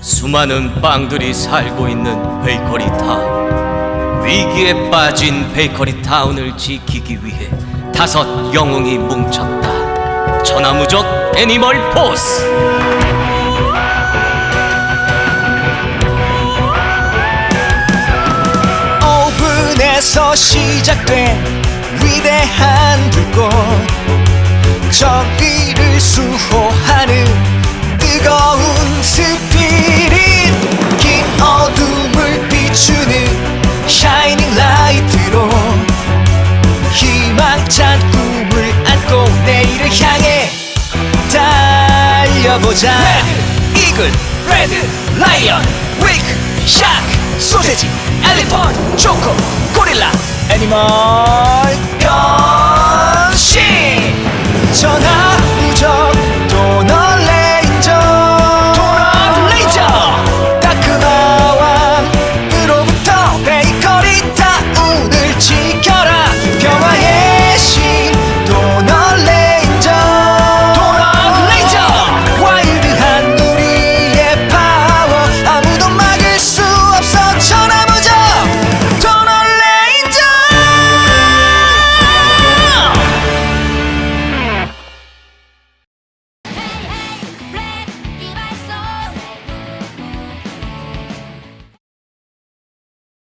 수많은 빵들이 살고 있는 베이커리 타운. 위기에 빠진 베이커리 타운을 지키기 위해 다섯 영웅이 뭉쳤다. 천하무적 애니멀 포스. 오븐에서 시작된 위대한 불꽃 정의를 수호하는 뜨거운 달려보자. 레드 이글 레드 라이언 위크 샤크 소세지 엘리펀트 초코 고릴라 애니멀